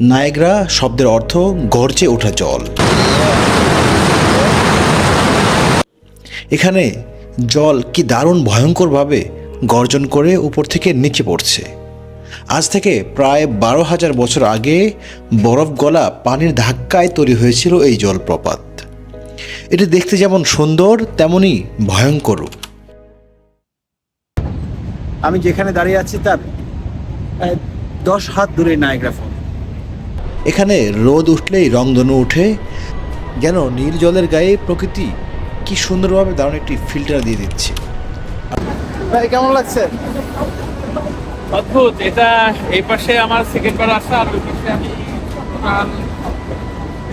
Niagara শব্দের অর্থ গর্জে ওঠা জল। এখানে জল কি দারুণ ভয়ঙ্করভাবে গর্জন করে উপর থেকে নিচে পড়ছে। আজ থেকে প্রায় বারো হাজার বছর আগে বরফ গলা পানির ধাক্কায় তৈরি হয়েছিল এই জলপ্রপাত। এটি দেখতে যেমন সুন্দর তেমনই ভয়ঙ্কর আমি যেখানে দাঁড়িয়ে আছি তার দশ হাত দূরে নায়গ্রা ফল এখানে রোদ উঠলেই রংধনু উঠে যেন নীল জলের গায়ে প্রকৃতি কি সুন্দরভাবে দারুণ একটি ফিল্টার দিয়ে দিচ্ছে। ভাই কেমন লাগছে? অদ্ভুত এটা এই পাশে আমার সেকেন্ড বার আসা আর ওই পাশে আমি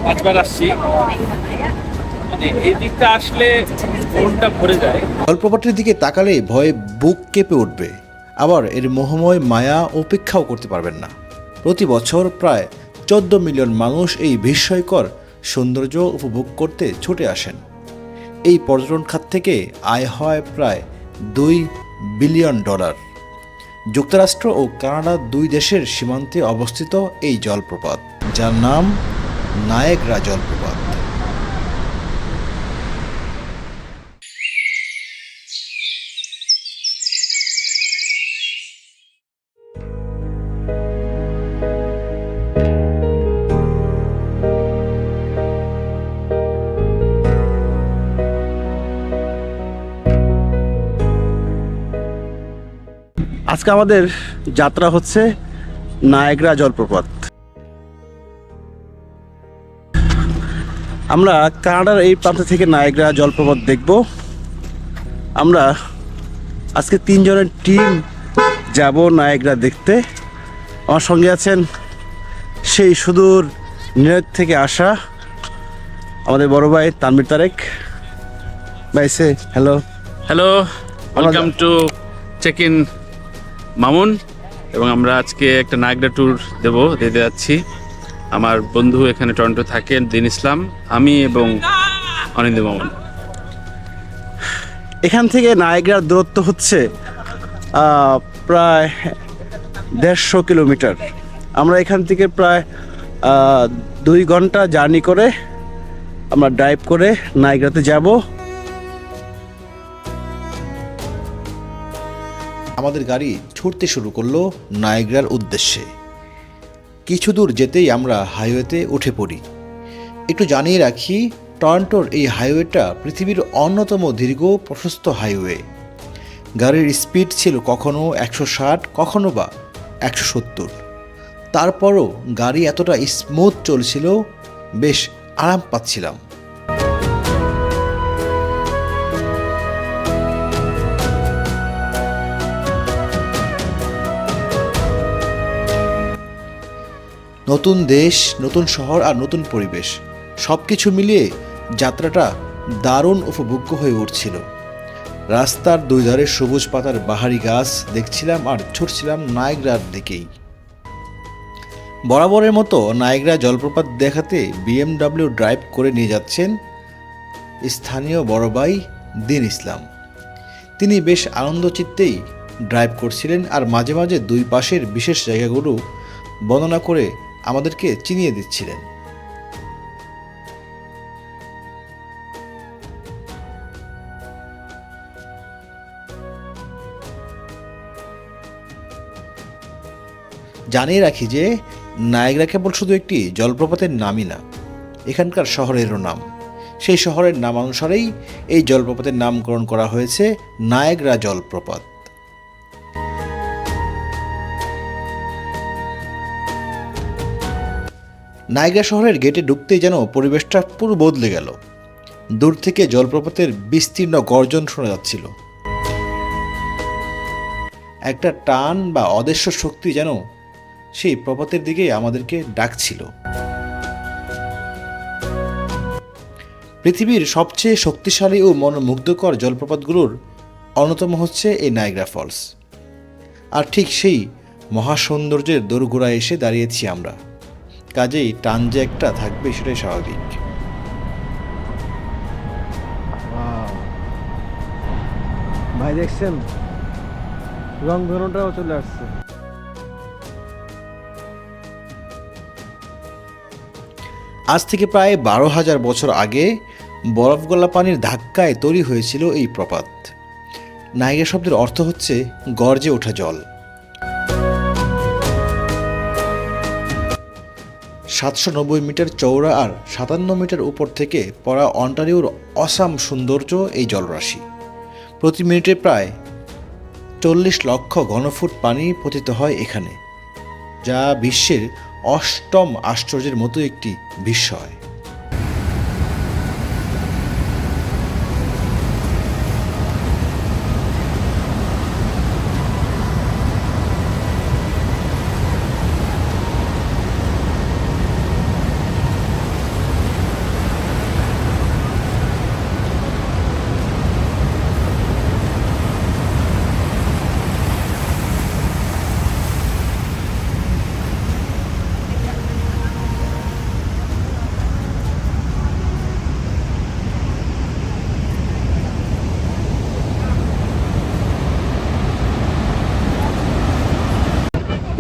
পাঁচবার আসছি। মানে এই দিকটা আসলে মনটা ভরে যায়। জলপ্রপাতের দিকে তাকালে ভয়ে বুক কেঁপে উঠবে। আবার এর মোহময় মায়া উপেক্ষাও করতে পারবেন না। প্রতি বছর প্রায় চোদ্দ মিলিয়ন মানুষ এই বিস্ময়কর সৌন্দর্য উপভোগ করতে ছুটে আসেন। এই পর্যটন খাত থেকে আয় হয় প্রায় দুই বিলিয়ন ডলার। যুক্তরাষ্ট্র ও কানাডা দুই দেশের সীমান্তে অবস্থিত এই জলপ্রপাত, যার নাম নায়েগ্রা জলপ্রপাত। আজকে আমাদের যাত্রা হচ্ছে নায়গ্রা জলপ্রপাত। আমরা কানাডার এই প্রান্ত থেকে নায়গ্রা জলপ্রপাত দেখব। আমরা আজকে তিনজনের টিম যাব নায়গ্রা দেখতে। আমার সঙ্গে আছেন সেই সুদূর নিউইয়র্ক থেকে আসা আমাদের বড় ভাই তানবির তারেক। ভাই সে hello hello welcome to check in Mamun, এবং আমরা আজকে একটা নাগরা ট্যুর দেব, দিতে যাচ্ছি। আমার বন্ধু এখানে টরন্টো থাকেন দিন ইসলাম, আমি এবং অনিন্দ মামুন। এখান থেকে নায়গ্রার দূরত্ব হচ্ছে প্রায় দেড়শো কিলোমিটার। আমরা এখান থেকে প্রায় দুই ঘণ্টা জার্নি করে আমরা ড্রাইভ করে নায়গ্রাতে যাব। আমাদের গাড়ি ছুটতে শুরু করল নায়গ্রার উদ্দেশ্যে। কিছু দূর যেতেই আমরা হাইওয়েতে উঠে পড়ি। একটু জানিয়ে রাখি, টরন্টোর এই হাইওয়েটা পৃথিবীর অন্যতম দীর্ঘ, প্রশস্ত হাইওয়ে। গাড়ির স্পিড ছিল কখনো একশো ষাট, কখনো বা একশো সত্তর। তারপরও গাড়ি এতটা স্মুথ চলছিল, বেশ আরাম পাচ্ছিলাম। নতুন দেশ, নতুন শহর আর নতুন পরিবেশ। সব কিছু মিলিয়ে যাত্রাটা দারুণ উপভোগ্য হয়ে উঠছিল। রাস্তার দুই ধারে সবুজ পাতার বাহারি গাছ দেখছিলাম আর ছুটছিলাম নায়গ্রার দিকেই। বরাবরের মতো নায়গ্রা জলপ্রপাত দেখাতে বিএমডাব্লিউ ড্রাইভ করে নিয়ে যাচ্ছেন স্থানীয় বড় ভাই দিন ইসলাম। তিনি বেশ আনন্দচিত্তেই ড্রাইভ করছিলেন আর মাঝে মাঝে দুই পাশের বিশেষ জায়গাগুলো বর্ণনা করে আমাদেরকে চিনিয়ে দিচ্ছিলেন। জানিয়ে রাখি যে নায়গ্রা কেবল শুধু একটি জলপ্রপাতের নামই না, এখানকার শহরেরও নাম। সেই শহরের নামানুসারেই এই জলপ্রপাতের নামকরণ করা হয়েছে নায়গ্রা জলপ্রপাত। নায়গ্রা শহরের গেটে ঢুকতেই যেন পরিবেশটা পুরো বদলে গেল। দূর থেকে জলপ্রপাতের বিস্তীর্ণ গর্জন শোনা যাচ্ছিল। একটা টান বা অদৃশ্য শক্তি যেন সেই প্রপাতের দিকে আমাদেরকে ডাকছিল। পৃথিবীর সবচেয়ে শক্তিশালী ও মনোমুগ্ধকর জলপ্রপাতগুলোর অন্যতম হচ্ছে এই নায়গ্রা ফলস। আর ঠিক সেই মহাসৌন্দর্যের দোরগোড়ায় এসে দাঁড়িয়েছি আমরা। কাজেই টান যে একটা থাকবে সেটাই স্বাভাবিক। ভাই দেখছেন? রংধনুটাও চলে আসছে। আজ থেকে প্রায় বারো হাজার বছর আগে বরফ গলা পানির ধাক্কায় তৈরি হয়েছিল এই প্রপাত। নাইগা শব্দের অর্থ হচ্ছে গর্জে ওঠা জল। সাতশো নব্বই মিটার চৌড়া আর সাতান্ন মিটার উপর থেকে পড়া অন্টারিওর অসাম সৌন্দর্য এই জলরাশি। প্রতি মিনিটে প্রায় চল্লিশ লক্ষ ঘনফুট পানি পতিত হয় এখানে, যা বিশ্বের অষ্টম আশ্চর্যের মতো একটি বিস্ময়।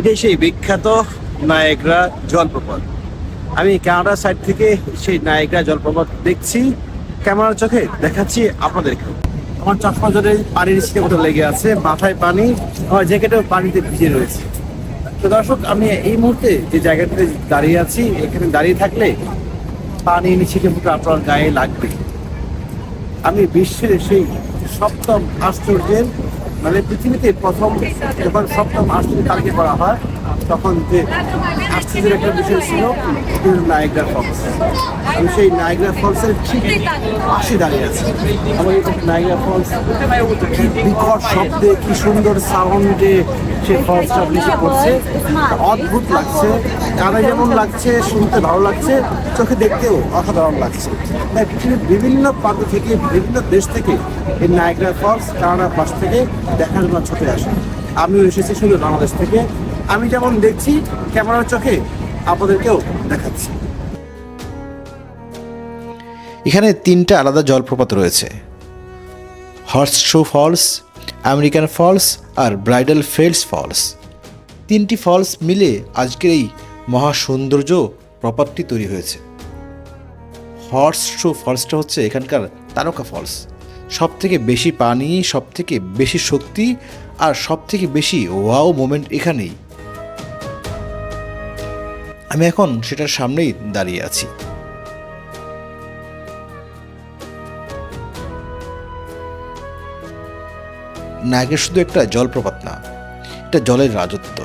এটাই সেই বিখ্যাত নায়গ্রা জলপ্রপাত। আমি কানাডা সাইড থেকে সেই নায়গ্রা জলপ্রপাত দেখছি। ক্যামেরার চোখে দেখাচ্ছি আপনাদেরকে আমার চশমা জলে পানির ছিটে মতো লেগে আছে, মাথায় পানি, আমার জ্যাকেটেও পানিতে ভিজে রয়েছে। তো দর্শক, আমি এই মুহূর্তে যে জায়গাটাতে দাঁড়িয়ে আছি, এখানে দাঁড়িয়ে থাকলে পানি ছিটে মতো আপনার গায়ে লাগবে। আমি বিশ্বের সেই সপ্তম আশ্চর্যের মানে পৃথিবীতে প্রথম যখন সপ্তম আশ্চর্য তালিকা করা হয়। তখন যে আশ্চর্যের একটা বিষয় ছিল নায়গ্রা ফলস। আমি সেই নায়গ্রা ফলসের ঠিক পাশে দাঁড়িয়ে আছি। আমার নায়গ্রা ফলস কি বিকট শব্দে, কি সুন্দর সাউন্ডে সেই ফলসটা নিচে পড়ছে অদ্ভুত লাগছে কানে যেমন লাগছে, শুনতে ভালো লাগছে, চোখে দেখতেও অসাধারণ লাগছে। তাই পৃথিবীর বিভিন্ন প্রান্ত থেকে, বিভিন্ন দেশ থেকে এই নায়গ্রা ফলস কানাডার পাশ থেকে দেখার জন্য ছুটে আসে। আমিও এসেছি শুধু বাংলাদেশ থেকে। আমি যেমন দেখছি, ক্যামেরার চোখে আপনাদেরকেও দেখাচ্ছি। এখানে তিনটা আলাদা জলপ্রপাত রয়েছে। হর্স শু ফলস আমেরিকান ফলস আর ব্রাইডাল ফেলস ফলস তিনটি ফলস মিলে আজকের এই মহা সৌন্দর্য প্রপাতটি তৈরি হয়েছে। হর্স শু ফলসটা হচ্ছে এখানকার তারকা ফলস সব থেকে বেশি পানি সব থেকে বেশি শক্তি আর সব থেকে বেশি ওয়াও মোমেন্ট এখানেই। আমি এখন সেটার সামনেই দাঁড়িয়ে আছি। নায়কের শুধু একটা জলপ্রপাত না, এটা জলের রাজত্ব।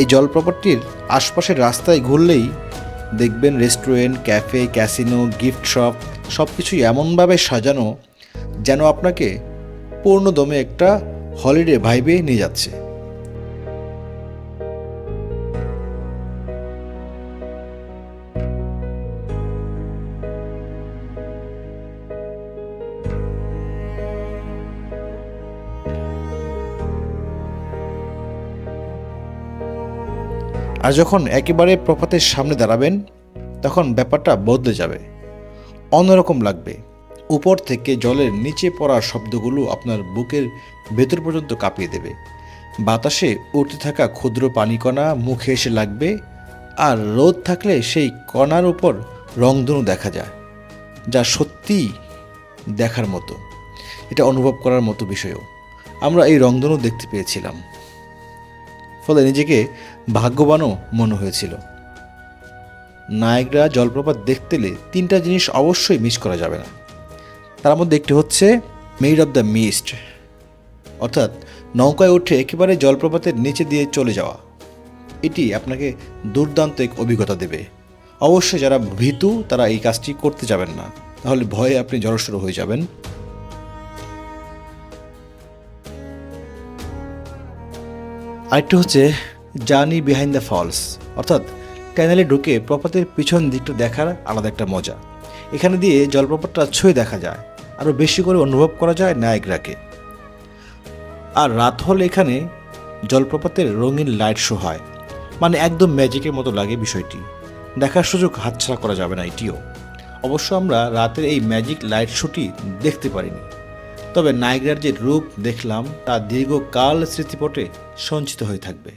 এই জলপ্রপাতটির আশপাশের রাস্তায় ঘুরলেই দেখবেন restaurant, cafe, casino, gift shop সব কিছুই এমনভাবে সাজানো যেন আপনাকে পূর্ণ দমে একটা হলিডে ভাইবে নিয়ে যাচ্ছে। আর যখন একেবারে প্রপাতের সামনে দাঁড়াবেন, তখন ব্যাপারটা বদলে যাবে। অন্যরকম লাগবে। উপর থেকে জলের নিচে পড়ার শব্দগুলো আপনার বুকের ভেতর পর্যন্ত কাঁপিয়ে দেবে। বাতাসে উঠতে থাকা ক্ষুদ্র পানিকণা মুখে এসে লাগবে আর রোদ থাকলে সেই কণার উপর রংধনু দেখা যায়, যা সত্যিই দেখার মতো। এটা অনুভব করার মতো বিষয়ও। আমরা এই রংধনু দেখতে পেয়েছিলাম। ফলে নিজেকে ভাগ্যবানও মনে হয়েছিল। নায়করা জলপ্রপাত দেখতে এলে তিনটা জিনিস অবশ্যই মিস করা যাবে না। তার মধ্যে একটি হচ্ছে মেড অফ দ্য মিস্ট অর্থাৎ নৌকায় উঠে একেবারে জলপ্রপাতের নিচে দিয়ে চলে যাওয়া। এটি আপনাকে দুর্দান্ত এক অভিজ্ঞতা দেবে। অবশ্যই যারা ভীতু, তারা এই কাজটি করতে যাবেন না। তাহলে ভয়ে আপনি জড়সড় হয়ে যাবেন। আরেকটি হচ্ছে জার্নি বিহাইন্ড দ্য ফলস অর্থাৎ ক্যানেলে ঢুকে প্রপাতের পিছন দিকটা দেখার আলাদা একটা মজা। এখানে দিয়ে জলপ্রপাতটা ছুঁয়ে দেখা যায় আরও বেশি করে অনুভব করা যায় নায়করাকে আর রাত হলে এখানে জলপ্রপাতের রঙিন লাইট শো হয় মানে একদম ম্যাজিকের মতো লাগে বিষয়টি। দেখার সুযোগ হাতছাড়া করা যাবে না এটিও। অবশ্য আমরা রাতের এই ম্যাজিক লাইট শোটি দেখতে পারিনি। তবে নায়গ্রার যে রূপ দেখলাম, তা দীর্ঘকাল স্মৃতিপটে সঞ্চিত হয়ে থাকবে।